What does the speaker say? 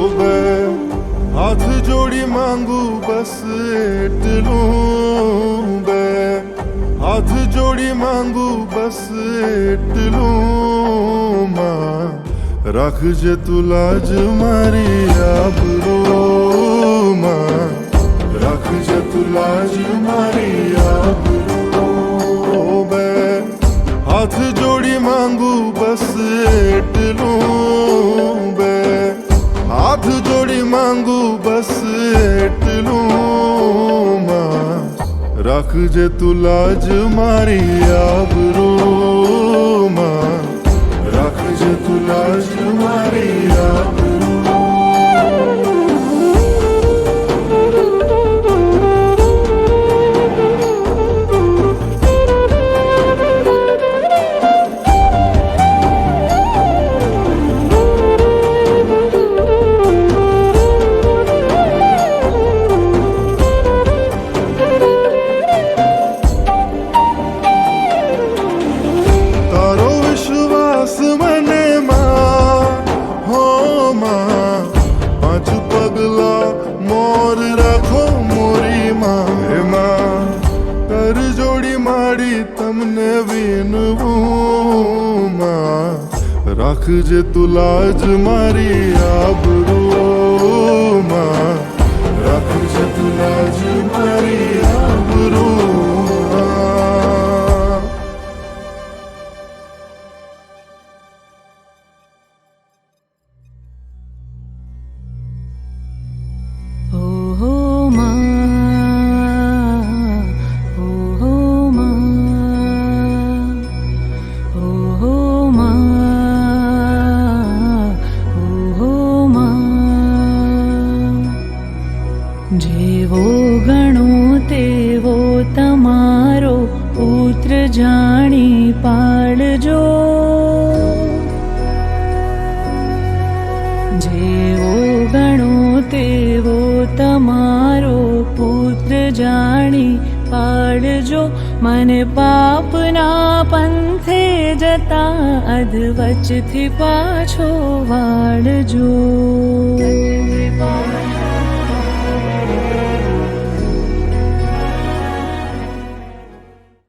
होवे हाथ जोड़ी मांगू बस इतलूं बे हाथ जोड़ी मांगू बस इतलूं मां रख जे तू लाज मारी आबरू मां रख जे तू लाज मारी आबरू बे हाथ जोड़ी मांगू बस इतलूं बे હાથ જોડી માંગુ બસ એટલું રાખજે તું લાજ મારી આબરૂ કર જોડી માડી તમને વિનવું માં રાખજે તું લાજ મારી આબરૂ. જેવો ગણો તેવો તમારો પુત્ર જાણી પાડજો. જેવો ગણો તેવો તમારો પુત્ર જાણી પાડજો. મને પાપના પંથે જતા અધવચથી પાછો વાળજો.